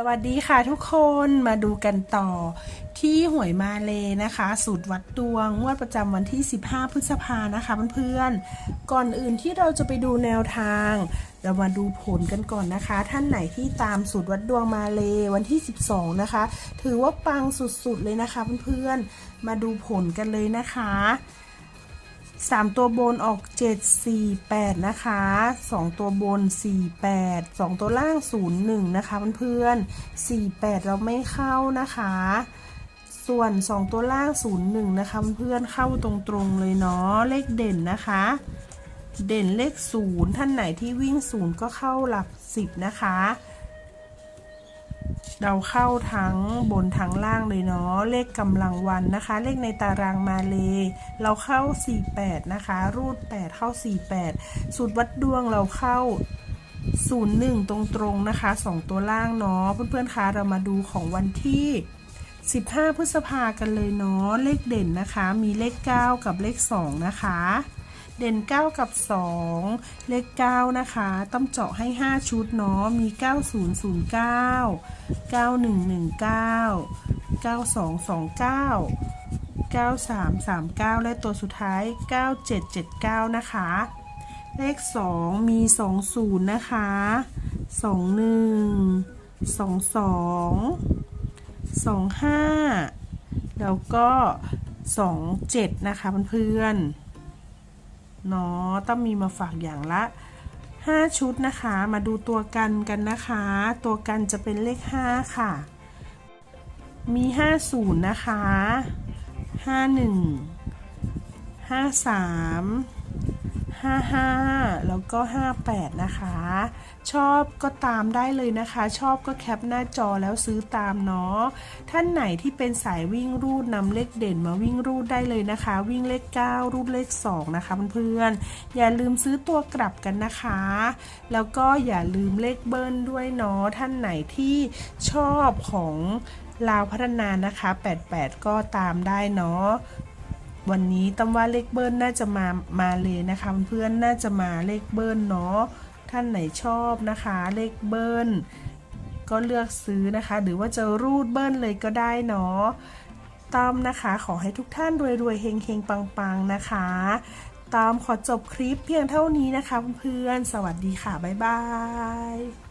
สวัสดีค่ะทุกคนมาดูกันต่อที่หวยมาเลนะคะ สูตรวัดดวงงวดประจำวันที่ 15 พฤษภานะคะเพื่อนๆก่อนอื่นที่เราจะไปดูแนวทาง เรามาดูผลกันก่อนนะคะ ท่านไหนที่ตามสูตรวัดดวงมาเลวันที่ 12 นะคะ ถือว่าปังสุดๆเลยนะคะเพื่อนๆมาดูผลกันเลยนะคะ สามตัวบนออกเจ็ดสี่แปดนะคะสองตัวบนสี่แปดสองตัวล่างศูนย์หนึ่งนะคะเพื่อนๆสี่แปดเราไม่เข้านะคะ ส่วนสองตัวล่างศูนย์หนึ่งนะคะเพื่อนเข้าตรงๆเลยเนาะเลขเด่นนะคะ เด่นเลขศูนย์ท่านไหนที่วิ่งศูนย์ก็เข้าหลักสิบนะคะ เราเข้าทั้งบนทั้งล่างเลยเนาะ เลขกำลังวันนะคะ เลขในตารางมาเลย เราเข้า 48 นะคะ รูด 8 เข้า 48 สูตรวัดดวงเราเข้า 01 ตรงๆนะคะ 2 ตัวล่างเนาะ เพื่อนๆคะเรามาดูของวันที่ 15 พฤษภากันเลยเนาะ เลขเด่นนะคะ มีเลข 9 กับเลข 2 นะคะ เด่น 9 กับ 2 เลข 9 นะคะ ต้องเจาะให้ 5 ชุดเนาะ มี 9009 9119 9229 9339 และตัวสุดท้าย 9779 นะคะ เลข 2 มี 20 นะคะ 21 22 25 แล้วก็ 27 นะคะเพื่อนๆ เนาะต้องมีมาฝากอย่างละ 5 ชุดนะคะ มาดูตัวกันกันนะคะ ตัวกันจะเป็นเลข 5 ค่ะ มี 50 นะคะ 51 53 55 แล้วก็ 58 นะคะ ชอบก็ตามได้เลยนะคะ ชอบก็แคปหน้าจอแล้วซื้อตามเนาะท่านไหนที่เป็นสายวิ่งรูดนำเลขเด่นมาวิ่งรูดได้เลยนะคะ วิ่งเลข 9 รูดเลข 2 นะคะเพื่อนๆอย่าลืมซื้อตัวกลับกันนะคะ แล้วก็อย่าลืมเลขเบิ้ลด้วยเนาะท่านไหนที่ชอบของลาวพัฒนานะคะ 88 ก็ตามได้เนาะวันนี้ตั้มว่าเลขเบิ้ลน่าจะมามาเลยนะคะเพื่อนๆน่าจะมาเลขเบิ้ลเนาะ ท่านไหนชอบนะคะ เลขเบิ้ล ก็เลือกซื้อนะคะ หรือว่าจะรูดเบิ้ลเลยก็ได้เนาะตามนะคะขอให้ทุกท่านรวยๆเฮงๆ ปังๆ นะคะ ตามขอจบคลิปเพียงเท่านี้นะคะเพื่อนๆสวัสดีค่ะ บ๊ายบาย